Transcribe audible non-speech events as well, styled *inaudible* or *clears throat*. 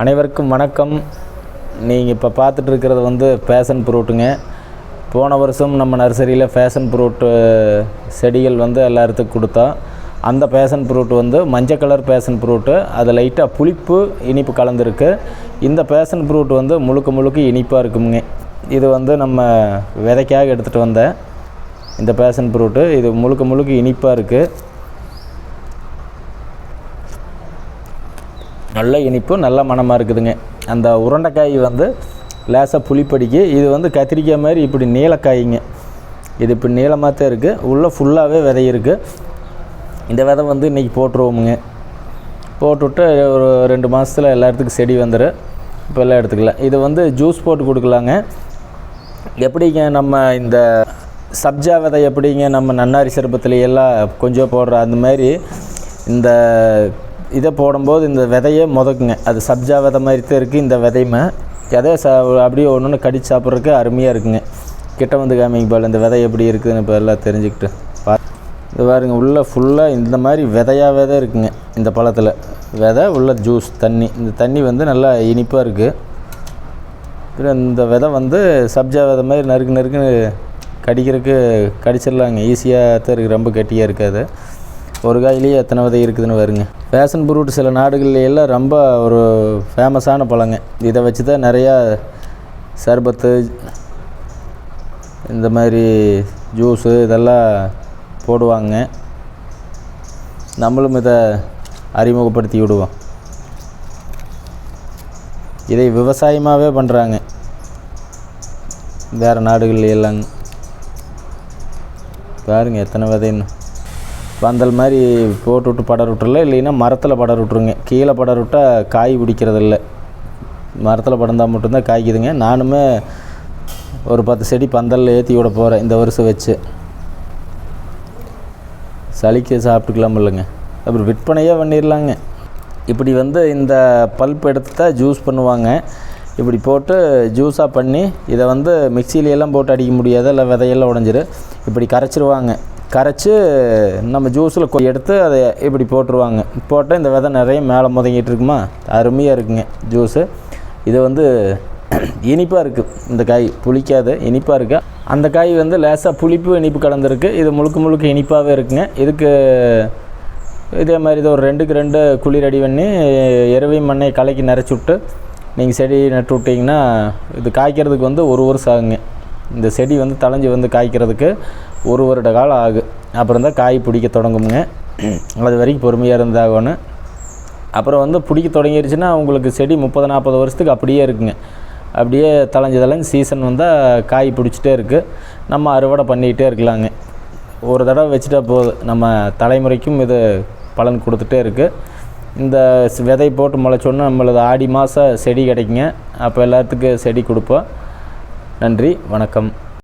அனைவருக்கும் வணக்கம். நீங்கள் இப்போ பார்த்துட்டு இருக்கிறது வந்து ஃபேஷன் ஃப்ரூட்டுங்க போன வருஷம் நம்ம நர்சரியில் ஃபேஷன் ஃப்ரூட்டு செடிகள் வந்து எல்லாத்துக்கும் கொடுத்தோம் அந்த பேஷன் ஃப்ரூட் வந்து மஞ்சள் கலர் பேஷன் ஃப்ரூட்டு அது லைட்டாக புளிப்பு இனிப்பு கலந்துருக்கு. இந்த பேஷன் ஃப்ரூட் வந்து முழுக்க முழுக்க இனிப்பாக இருக்குங்க. இது வந்து நம்ம விதைக்காக எடுத்துகிட்டு வந்தேன் இந்த பேஷன் ஃப்ரூட்டு இது முழுக்க முழுக்க இனிப்பாக இருக்குது நல்ல இனிப்பு நல்ல மணமாக இருக்குதுங்க. அந்த உருண்டைக்காய் வந்து லேசாக புளிப்படிக்கு இது வந்து கத்திரிக்காய் மாதிரி இப்படி நீலக்காய்ங்க. இது இப்படி நீளமாக தான் இருக்குது உள்ளே ஃபுல்லாகவே விதை இருக்குது இந்த விதை வந்து இன்றைக்கி போட்டுருவோமுங்க. போட்டுவிட்டு ஒரு ரெண்டு மாதத்தில் எல்லா இடத்துக்கும் செடி வந்துடும் இப்போ எல்லாம் எடுத்துக்கலாம் இது வந்து ஜூஸ் போட்டு கொடுக்கலாங்க. எப்படிங்க நம்ம இந்த சப்ஜா விதை எப்படிங்க நம்ம நன்னாரி சிறப்பத்தில் எல்லாம் கொஞ்சம் போடுற அந்த மாதிரி இந்த இதை போடும்போது இந்த விதையே முதக்குங்க. அது சப்ஜா விதை மாதிரி தான் இருக்குது இந்த விதையுமே. எதை ச அப்படியே ஒன்று ஒன்று கடிச்சு சாப்பிட்றதுக்கு அருமையாக இருக்குங்க. கிட்ட வந்து காமிங்க போல் இந்த விதை எப்படி இருக்குதுன்னு இப்போ எல்லாம் தெரிஞ்சுக்கிட்டு. பா இது பாருங்க உள்ளே ஃபுல்லாக இந்த மாதிரி விதையாகவே தான் இருக்குங்க இந்த பழத்தில். விதை உள்ள ஜூஸ் தண்ணி. இந்த தண்ணி வந்து நல்லா இனிப்பாக இருக்குது அப்புறம் இந்த விதை வந்து சப்ஜா விதை மாதிரி நறுக்கு நறுக்குன்னு கடிக்கிறதுக்கு கடிச்சிடலாங்க. ஈஸியாக தான் இருக்குது ரொம்ப கட்டியாக இருக்காது. ஒரு காயிலேயே எத்தனை விதை இருக்குதுன்னு வருங்க ஃபேஷன் ஃப்ரூட் சில நாடுகள்லாம் ரொம்ப ஒரு ஃபேமஸான பழங்க. இதை வச்சு தான் நிறையா சர்பத்து இந்த மாதிரி ஜூஸு இதெல்லாம் போடுவாங்க. நம்மளும் இதை அறிமுகப்படுத்தி விடுவோம். இதை விவசாயமாகவே பண்ணுறாங்க வேறு நாடுகள் எல்லாங்க பாருங்க எத்தனை விதைன்னு. பந்தல் மாதிரி போட்டு விட்டு படர் விட்டுறல இல்லைன்னா மரத்தில் படர் விட்ருங்க கீழே படர் விட்டால் காய் பிடிக்கிறதில்ல. மரத்தில் படர்ந்தால் மட்டும்தான் காய்க்குதுங்க. நானுமே ஒரு பத்து செடி பந்தலில் ஏற்றி விட போகிறேன் இந்த வருஷம் வச்சு. சளிக்க சாப்பிட்டுக்கலாம் இல்லைங்க. அப்புறம் விற்பனையே பண்ணிடலாங்க. இப்படி வந்து இந்த பல்ப் எடுத்து தான் ஜூஸ் பண்ணுவாங்க. இப்படி போட்டு ஜூஸாக பண்ணி இதை வந்து மிக்சியிலெல்லாம் போட்டு அடிக்க முடியாது இல்லை விதையெல்லாம் உடஞ்சிரு. இப்படி கரைச்சிருவாங்க. கரைச்சி நம்ம ஜூஸில் எடுத்து அதை இப்படி போட்டுருவாங்க. போட்டால் இந்த விதை நிறைய மேலே முதங்கிட்டு இருக்குமா? அருமையாக இருக்குங்க ஜூஸு இது வந்து *clears throat* இனிப்பாக இருக்குது இந்த காய் புளிக்காது இனிப்பாக இருக்குது அந்த காய் வந்து லேசாக புளிப்பு இனிப்பு கலந்துருக்கு. இது முழுக்க முழுக்க இனிப்பாகவே இருக்குங்க. இதுக்கு இதே மாதிரி இது ஒரு ரெண்டுக்கு ரெண்டு குழி ரெடி பண்ணி எருவையும் மண்ணை கலக்கி நிறச்சி விட்டு நீங்கள் செடி நட்டு விட்டிங்கன்னா இது காய்க்கிறதுக்கு வந்து ஒரு வருஷம் ஆகுங்க. இந்த செடி வந்து தளைஞ்சி வந்து காய்க்கிறதுக்கு ஒரு வருட காலம் ஆகும் அப்புறம் தான் காய் பிடிக்க தொடங்குங்க அது வரைக்கும் பொறுமையாக இருந்தாகணும். அப்புறம் வந்து பிடிக்க தொடங்கிருச்சுன்னா உங்களுக்கு செடி முப்பது நாற்பது வருஷத்துக்கு அப்படியே இருக்குங்க. அப்படியே தளைஞ்சு தளைஞ்சு சீசன் வந்தால் காய் பிடிச்சிட்டே இருக்குது நம்ம அறுவடை பண்ணிக்கிட்டே இருக்கலாங்க. ஒரு தடவை வச்சுட்டா போதும் நம்ம தலைமுறைக்கும் இது பலன் கொடுத்துட்டே இருக்குது இந்த விதை போட்டு முளைச்சோன்னா நம்மளது ஆடி மாதம் செடி கிடைக்குங்க. அப்போ எல்லாத்துக்கும் செடி கொடுப்போம். நன்றி வணக்கம்.